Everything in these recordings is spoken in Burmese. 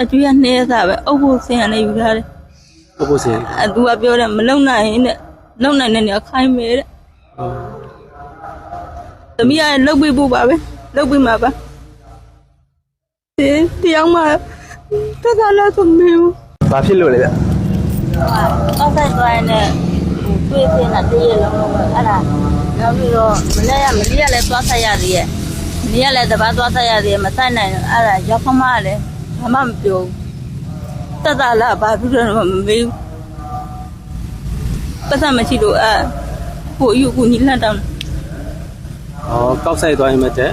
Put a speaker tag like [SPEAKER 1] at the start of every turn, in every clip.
[SPEAKER 1] အကျွေးကနှဲစားပဲအုပ်ဖို့ဆင်းရနေယူထားတယ်
[SPEAKER 2] ဟုတ်ဖို့စင်
[SPEAKER 1] အသူကပြောတယ်မလုံနိုင်ရင်တဲ့လုံနိုင်တဲ့နေရာခိုင်းမယ်တဲ့သမီးကလည်းလုတ်ပေးဖို့ပါပဲလုတ်ပေးမှာပါဒီတရားမှတက်တာလားဆိုမေးဘူး
[SPEAKER 2] ဘာဖြစ်လို့လဲဗျ
[SPEAKER 1] အောက်ဆိုင်သွားရင်လည်းဟိုတွေးစင်းတာတည်းရလုံးလုံးပဲအဲ့ဒါနောက်ပြီးတော့မနေ့ကမနေ့ကလည်းသွားဆက်ရသေးရဲ့မနေ့ကလည်းတပတ်သွားဆက်ရသေးရဲ့မဆိုင်နိုင်ဘူးအဲ့ဒါရောက်ခမကလည်း ဘာမှမပြောဘူးတက်တာလားဘာဖြစ်လို့လဲမမေးဘူးပတ်သက်မရှိလို့အဲ့ကိုယူကိုညီလက်တောင်း
[SPEAKER 2] ဩကောက်ဆိုင်သွားရင်မတဲ့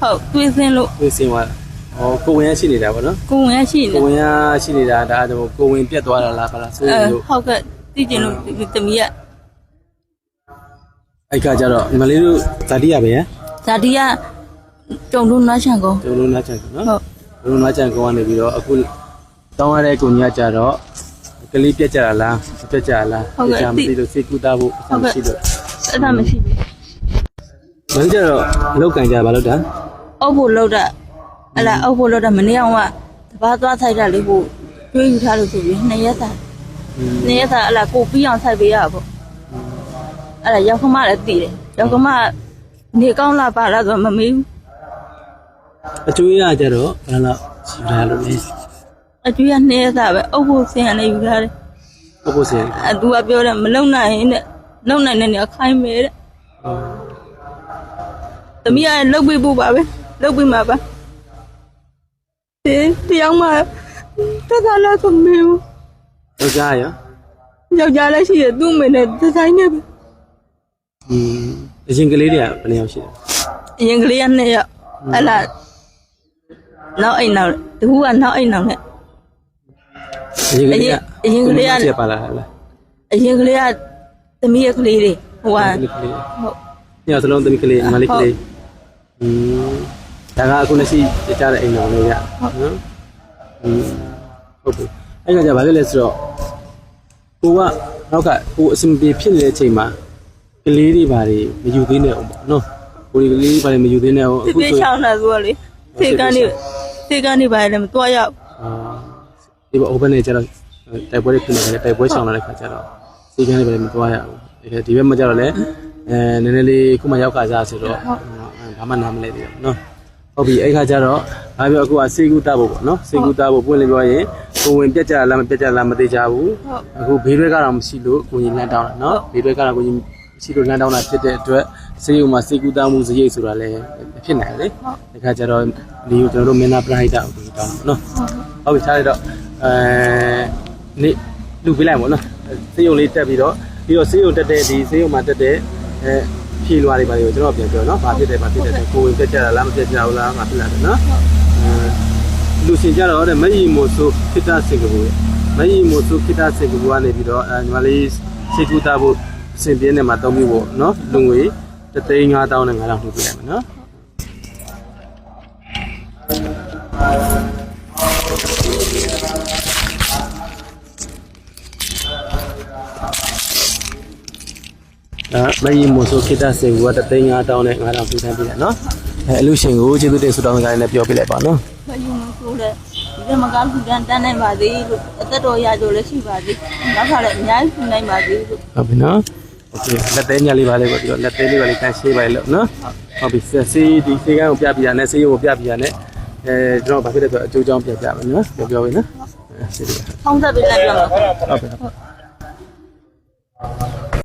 [SPEAKER 1] ဟုတ်တွေးစင်းလို့
[SPEAKER 2] ဝေးစင်သွားဩကိုဝင်ရရှိနေတာပေါ့နော်
[SPEAKER 1] ကိုဝင်ရရှိနေ
[SPEAKER 2] ကိုဝင်ရရှိနေတာဒါအဲ့ဒါကိုဝင်ပြတ်သွားတာလားဘာလားဆို
[SPEAKER 1] အဲ
[SPEAKER 2] ရင်လို့
[SPEAKER 1] ဟုတ်ကဲ့သိကျင်လို့တမီးက
[SPEAKER 2] အဲ့ခါကျတော့ညီမလေးတို့ဇာတိရပဲရ
[SPEAKER 1] ဇာတိကတုံတုံနှချန်ကော
[SPEAKER 2] ကျွန်တော်တို့နားချန်ကနော်
[SPEAKER 1] ဟုတ်
[SPEAKER 2] ကျွန်တော်နားချန်ကောကနေပြီးတော့အခုတောင်းရတဲ့ကိုညာကြတော့ကလေးပြတ်ကြတာလားမပြတ်ကြလား
[SPEAKER 1] ဟုတ်ကဲ့
[SPEAKER 2] ကြာမသိလို့စိတ်ကူတာဖို့အဆင်မရှိလို့
[SPEAKER 1] အဲ့ဒါမရှိဘူး
[SPEAKER 2] မင်းကျတော့အလောက်ကန်ကြဘာလို့တာ
[SPEAKER 1] အုပ်ဖို့လောက်တာအဲ့ဒါအုပ်ဖို့လောက်တာမနေ့ကတပားသွားဆိုင်တာလေးကိုတွေးယူထားလို့ဆိုပြီးနှစ်ရက်သားနှစ်ရက်သားအဲ့ဒါကိုပြီးအောင်ဆိုင်ပေးရပါပေါ့အဲ့ဒါရောက်ခမလည်းတည်တယ်ရောက်ခမနေကောင်းလားပါလားဆိုတော့မမေးဘူး
[SPEAKER 2] အကျွေးရကြတော့ဘယ်လောက်ရှိတာလို့လဲ
[SPEAKER 1] အကျွေးကနှစ်ရက်သားပဲအုပ်ဖို့ဆင်းရနေယူထားတယ်
[SPEAKER 2] ဟုတ်ဖို့စင်
[SPEAKER 1] အသူကပြောတယ်မလုံနိုင်ရင်တဲ့လုံနိုင်တဲ့နေရာခိုင်းမယ်တဲ့သမီးကလည်းလုတ်ပေးဖို့ပါပဲလုတ်ပေးမှာပါဒီတရားမှတက်တာလားဆိုမေးဘူး
[SPEAKER 2] တော့ကြားရ
[SPEAKER 1] ယောက်ျားလည်းရှိတယ်သူ့အမေနဲ့ဒီဇိုင်းနဲ့ပဲ
[SPEAKER 2] อืมအရင်ကလေးတွေကဘယ်နှစ်ယောက်ရှိလဲ
[SPEAKER 1] အရင်ကလေးကနှစ်ယောက်အဲ့လား နောက်အိမ်နောက်တူကနောက်အိမ်နောက်နဲ့
[SPEAKER 2] အရင်ကလေးက
[SPEAKER 1] အရင်ကလေးက
[SPEAKER 2] ချက်ပါလားလား
[SPEAKER 1] အရင်ကလေးကသမီးရဲ့ကလေးတွေဟိုက
[SPEAKER 2] ကလေးကလေး
[SPEAKER 1] ဟုတ်
[SPEAKER 2] ညစလုံးသမီးကလေးမလေးကလေးอืมဒါကအခုလက်ရှိကြားတဲ့အိမ်တော်လေးရနော်อืมဟုတ်ပြီအဲ့ကကြဘာလဲလဲဆိုတော့ကိုကနောက်ကကိုအစင်ပြေဖြစ်နေတဲ့အချိန်မှာကလေးတွေဘာတွေမယူသေးနဲ့အောင်ပေါ့နော်ကိုဒီကလေးဘာတွေမယူသေးနဲ့အောင်
[SPEAKER 1] ပြ
[SPEAKER 2] အခု
[SPEAKER 1] ပြ
[SPEAKER 2] ဆို
[SPEAKER 1] ချောင်းတာဆိုတော့လေသေကန်နေ သေကန်နေပါလေမတွားရဘူး
[SPEAKER 2] အာဒီဘော open နဲ့ကျတော့တိုက်ပွဲတွေဖြစ်နေတယ်တိုက်ပွဲဆောင်လာတဲ့ခါကျတော့စီကန်းတွေပဲမသွားရဘူးဒီဘက်မှာကျတော့လေအဲနည်းနည်းလေးခုမှရောက်ခါစားဆိုတော့ဘာမှနားမလဲသေးဘူးနော်ဟုတ်ပြီအဲ့ခါကျတော့ဘာပြောအခုကစေကူတာဖို့ပေါ့နော်စေကူတာဖို့ပွင့်လင်းပြောရင်ကိုဝင်ပြက်ကြလားမပြက်ကြလားမသေးကြဘူးအခုဘေးရွက်ကတော့မရှိလို့ကိုကြီးလမ်းတောင်းတာနော်ဘေးရွက်ကတော့ကိုကြီးမရှိလို့လမ်းတောင်းတာဖြစ်တဲ့အတွက် စေကူမှာစေကူတာမှုစရိတ်ဆိုတာလည်းဖြစ်နိုင်တယ်လေဒီခါကျတော့ဒီကိုကျွန်တော်တို့မင်းသားပရိုက်တာကိုတောင်းနော်ဟုတ်ပြီခြားလိုက်တော့အဲနေလူပေးလိုက်ပါတော့စေးရုံလေးတက်ပြီးတော့ပြီးတော့စေးရုံတက်တဲ့ဒီစေးရုံမှာတက်တဲ့အဲဖြေလွှာတွေပါတွေကိုကျွန်တော်ပြန်ပြောနော်ဘာဖြစ်တယ်ဘာဖြစ်တယ်ဆိုကိုဝင်ပြက်ကြတာလားမပြက်ကြဘူးလားငါဖြစ်လာတယ်နော်အဲလူရှင်ကြတော့တဲ့မယီမိုဆိုခိတစင်ကာပူမယီမိုဆိုခိတစင်ကာပူကနေပြီးတော့အဲညီမလေးစေကူတာဖို့အဆင်ပြေနေမှာတောင်းပြီးပေါ့နော်လူငွေ တသိန်း5000နဲ့9000ထုတ်ပြလိုက်မယ်နော်အဲမယီမိုဆိုခိတစေကတသိန်း5000နဲ့9000ထူထမ်းပြတယ်နော်အဲအလူရှင်ကိုကျေးဇူးတင်ဆုတောင်းကြတယ်လည်းပြောပြလိုက်ပါနော်
[SPEAKER 1] မယူမဆိုးတဲ့ဒီမှာကားလူတန်းတန်းနိုင်ပါသေးလို့အသက်တော်ရကြလို့ရှိပါသေးနောက်ခါလည်းအများကြီးနိုင်ပါသေးလို့
[SPEAKER 2] ဟုတ်ပြီနော် โอเคလက်သေးညလေးပါလေးပေါ့ဒီတော့လက်သေးလေးပါလေးတန်းရှင်းပါလေလို့နော်ဟုတ်ပြီစေးဒီစေးကန်းကိုပြပြရနဲ့စေးရုံကိုပြပြရနဲ့အဲကျွန်တော်ဘာဖြစ်လဲဆိုတော့အကျိုးကြောင်းပြပြမယ်နော်ပြောပြောပြီနော်အဲစေးလေး
[SPEAKER 1] ဖုံးသက်ပေးလိုက်ပြမှာ
[SPEAKER 2] ဟုတ်ပြီဟုတ်